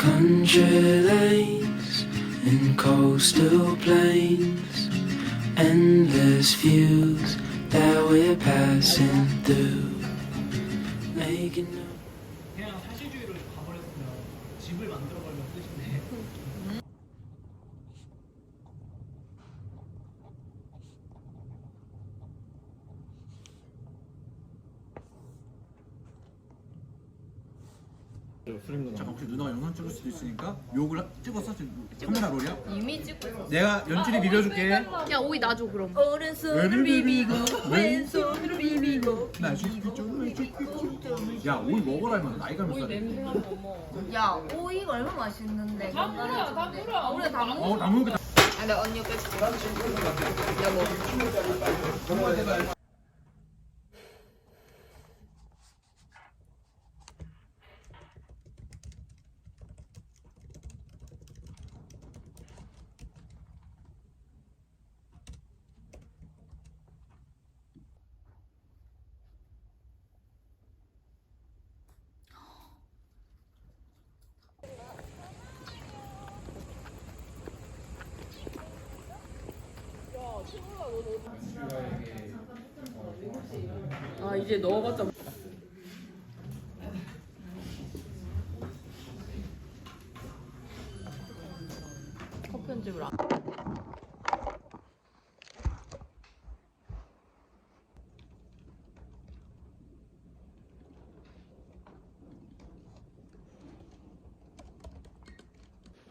Country lanes and coastal plains, endless views that we're passing through. Making no 그냥 사실주의로 가버렸으면 집을 만들어버리면 끝인데 잠깐 혹시 누나가 영상 찍을 수도 있으니까 욕을 하- 찍었어 지금 카메라 롤이야? 이미 찍고 있어. 내가 연출이 비벼줄게 야 오이 놔줘 그럼. 오른손을 비비고 왼손으로 비비고 나 슈피쭈 슈피쭈 야 오이 먹어라 이만 나이가 몇 살이야? 야 오이가 얼마나 맛있는데. 다 뿌려 다 뿌려. 우리 다 먹어. 어 나무니까 아, 나 언니 옆에 아 이제 넣어봤자.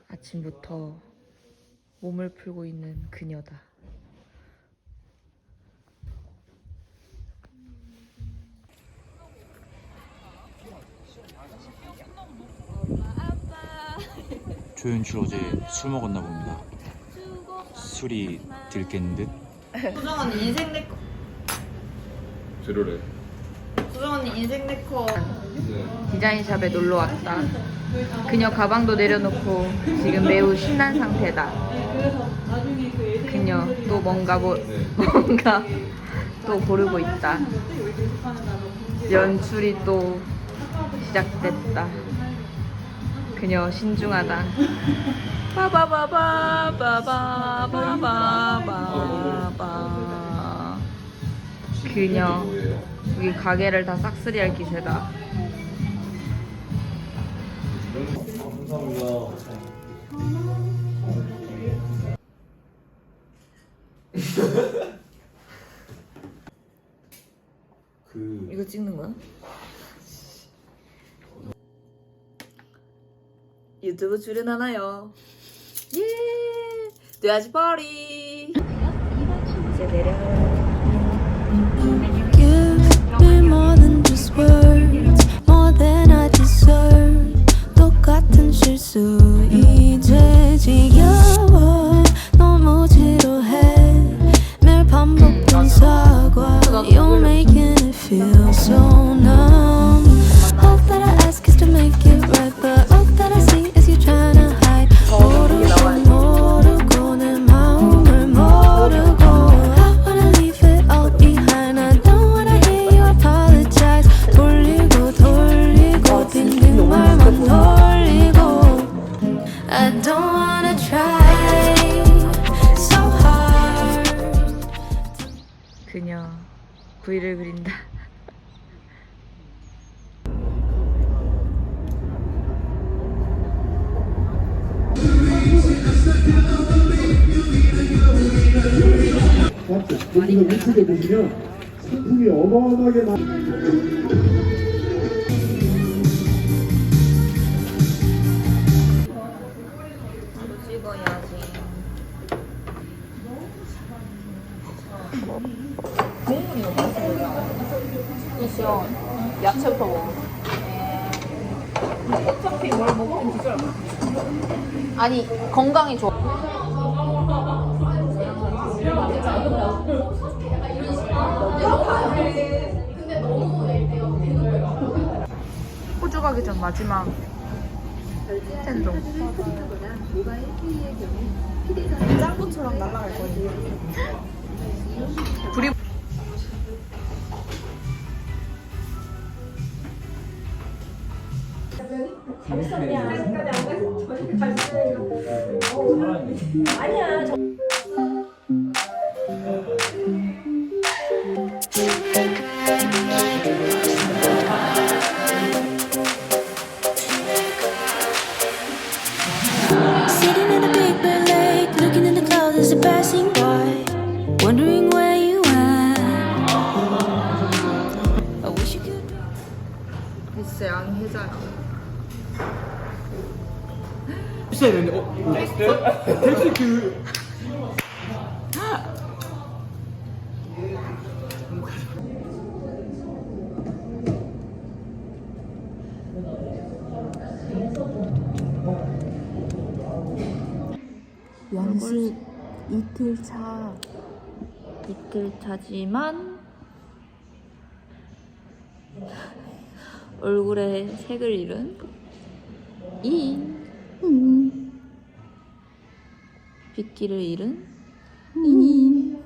아침부터 몸을 풀고 있는 그녀다. 조연출 어제 술 먹었나 봅니다. 술이 들깬 듯. 수정 언니 인생 네컷. 제로래 수정 언니 인생 네컷. 디자인샵에 놀러 왔다. 그녀 가방도 내려놓고 지금 매우 신난 상태다. 그녀 또 뭔가 뭐 뭔가 또 고르고 있다. 연출이 또 시작됐다. 그녀 신중하다. 빠바바바 빠바바바바바 그녀 여기 가게를 다 싹쓸이할 기세다. 이거 찍는 거야? 유튜브 출연하나요? 예! 뇌아지 파리! V를 그린다. 위쪽에 보시면 상품이 어마어마하게 많 그쵸. 야채부터 먹어. 어차피 뭘 먹으면 기절. 아니 건강에 좋아. 호주 가기 전 마지막 텐동. 짱구처럼 날아갈 거지. 불이 I wish you could. 글쎄 양해자야. 있어야 되는데 어? 택시 그 연습 이틀 차. 이틀 차지만 얼굴에 색을 잃은 이인. 음. 빗기를 잃은 이인.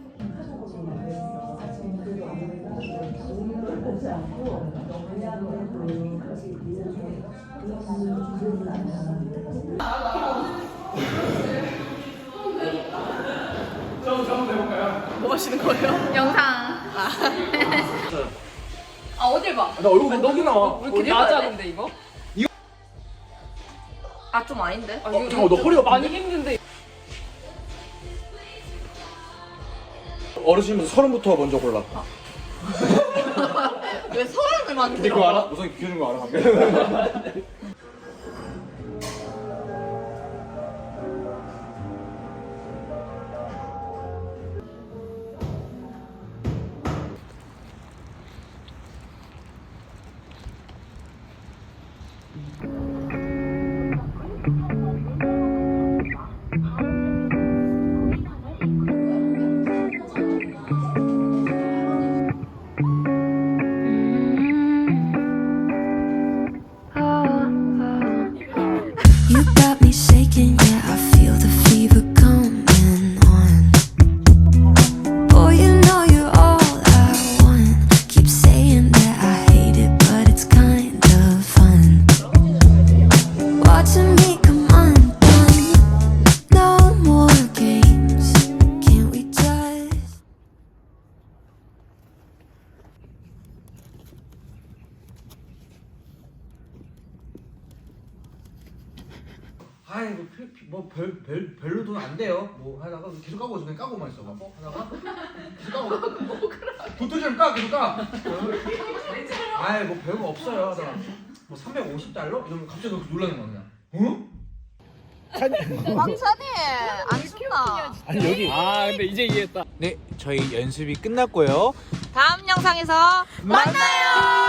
영상. 아 어딜 봐? 나 얼굴 너무 나와 왜 이렇게 맞아 근데 이거? 아 좀 아닌데? 어, 잠깐만 너 허리가 많이 힘든데 어르신부터 서른부터 먼저 골라 왜 서른을 만들어? 그거 알아? 우선 기준인 거 알아 방금? 별 별로 돈 안 돼요. 뭐 하다가 계속 까고 있어. 그냥 까고만 있어 막뭐 하다가? 계속 까고. 도토리를 까? 계속 까. 아이 뭐 별거 없어요 하다가. 뭐 350달러? 이러면 갑자기 너 놀라는 거야 그냥. 어? 방찬이 안 신나. 아니 여기. 아 근데 이제 이해했다. 네 저희 연습이 끝났고요. 다음 영상에서 만나요.